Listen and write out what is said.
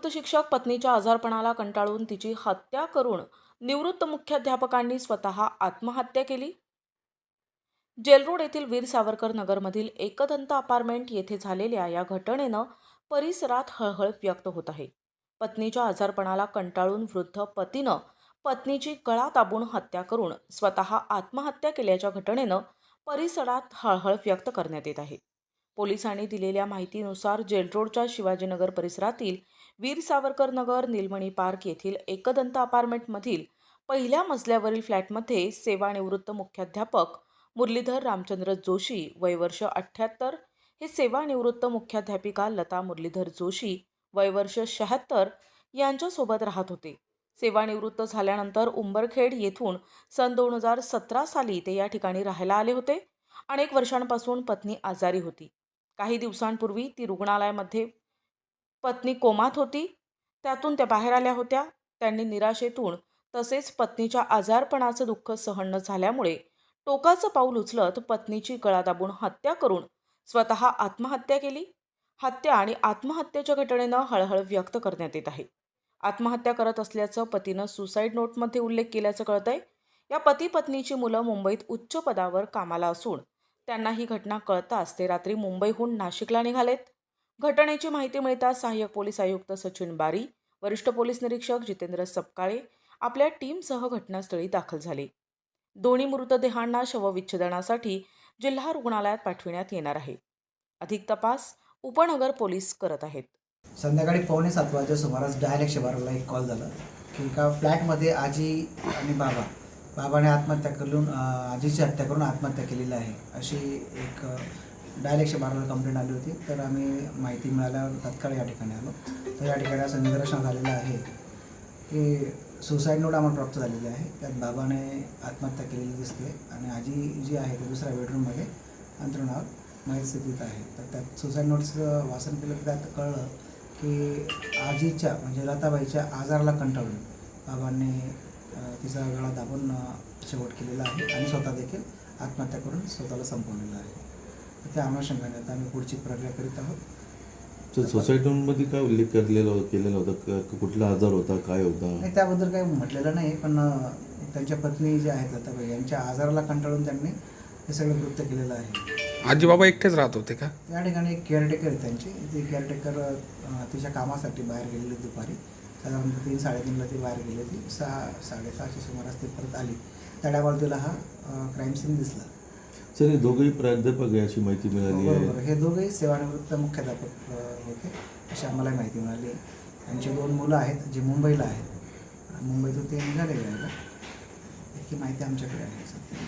निवृत्त शिक्षक पत्नीच्या आजारपणाला कंटाळून तिची हत्या करून निवृत्त मुख्याध्यापकांनी स्वतः आत्महत्या केली. जेलरोड येथील वीर सावरकर नगरमधील एकदंत अपार्टमेंट येथे झालेल्या या घटनेनं परिसरात हळहळ व्यक्त होत आहे. पत्नीच्या आजारपणाला कंटाळून वृद्ध पतीनं पत्नीची गळा दाबून हत्या करून स्वतः आत्महत्या केल्याच्या घटनेनं परिसरात हळहळ व्यक्त करण्यात येत आहे. पोलिसांनी दिलेल्या माहितीनुसार जेलरोडच्या शिवाजीनगर परिसरातील वीर सावरकर नगर निलमणी पार्क येथील एकदंत अपार्टमेंटमधील पहिल्या मजल्यावरील फ्लॅटमध्ये सेवानिवृत्त मुख्याध्यापक मुरलीधर रामचंद्र जोशी वयवर्ष अठ्ठ्याहत्तर हे सेवानिवृत्त मुख्याध्यापिका लता मुरलीधर जोशी वयवर्ष शहात्तर यांच्यासोबत राहत होते. सेवानिवृत्त झाल्यानंतर उंबरखेड येथून सन दोन हजार सतरा साली ते या ठिकाणी राहायला आले होते अनेक वर्षांपासून पत्नी आजारी होती. काही दिवसांपूर्वी ती रुग्णालयामध्ये पत्नी कोमात होती. त्यातून त्या बाहेर आल्या होत्या. त्यांनी निराशेतून तसेच पत्नीच्या आजारपणाचं दुःख सहन न झाल्यामुळे टोकाचं पाऊल उचलत पत्नीची गळा दाबून हत्या करून स्वतः आत्महत्या केली. हत्या आणि आत्महत्येच्या घटनेनं हळहळ व्यक्त करण्यात येत आहे. आत्महत्या करत असल्याचं पतीनं सुसाईड नोटमध्ये उल्लेख केल्याचं कळतंय. या पती पत्नीची मुलं मुंबईत उच्च पदावर कामाला असून त्यांना ही घटना कळताच ते रात्री मुंबईहून नाशिकला निघालेत. घटनेची माहिती मिळताच सहाय्यक पोलीस आयुक्त सचिन बारी वरिष्ठ पोलीस निरीक्षक जितेंद्र सपकाळे आपल्या टीमसह घटनास्थळी दाखल झाले. दोन्ही मृतदेहांना शवविच्छेदनासाठी जिल्हा रुग्णालयात पाठविण्यात येणार आहे. अधिक तपास उपनगर पोलीस करत आहेत. संध्याकाळी पावणे सात वाजता सुमारास डायरेक्ट एकशे एक कॉल झाला. की एका फ्लॅटमध्ये आजी आणि बाबा बाबाने आत्महत्या करून आजीची हत्या करून आत्महत्या केलेली आहे. अशी एक डायल एकशे बाराला कंप्लेंट आली होती. तर आम्ही माहिती मिळाल्यावर तत्काळ या ठिकाणी आलो. तर या ठिकाणी असं निदर्शन झालेलं आहे की सुसाईड नोट आम्हाला प्राप्त झालेली आहे. त्यात बाबाने आत्महत्या केलेली दिसते आणि आजी जी आहे ती दुसऱ्या बेडरूममध्ये अंतरुणावर मयत स्थितीत आहे. तर त्यात सुसाईड नोट्सचं वाचन केलं तर त्यात कळलं की आजीच्या म्हणजे लताबाईच्या आजाराला कंटाळून बाबांनी तिचा गळा दाबून शेवट केलेला आहे आणि स्वतः देखील आत्महत्या करून स्वतःला संपवलेलं आहे. त्या अनुषंगाने आता आम्ही पुढची प्रक्रिया करीत आहोत. तर सोसायटीमध्ये काय उल्लेख केलेला केलेला होता? कुठला आजार होता? काय होता? नाही त्याबद्दल काही म्हटलेलं नाही पण त्यांच्या पत्नी ज्या आहेत लताबाई यांच्या आजाराला कंटाळून त्यांनी हे सगळं कृत्य केलेलं आहे. आजी बाबा एकटेच राहत होते का? या ठिकाणी एक केअरटेकर आहे त्यांची. ती केअरटेकर तिच्या कामासाठी बाहेर गेलेली दुपारी. साधारणतः तीन साडेतीनला ती बाहेर गेली होती. सहा साडेसहाच्या सुमारास ती परत आली. त्या टायमाला तिला हा क्राईम सीन दिसला. सर हे दोघंही प्राध्यापक आहे अशी माहिती मिळाली बरोबर. आहे हे दोघेही सेवानिवृत्त मुख्याध्यापक होते अशी आम्हाला माहिती मिळाली. त्यांची दोन मुलं आहेत जे मुंबईला आहेत. मुंबईतून ते निघाले यायला इतकी माहिती आमच्याकडे आहे सध्या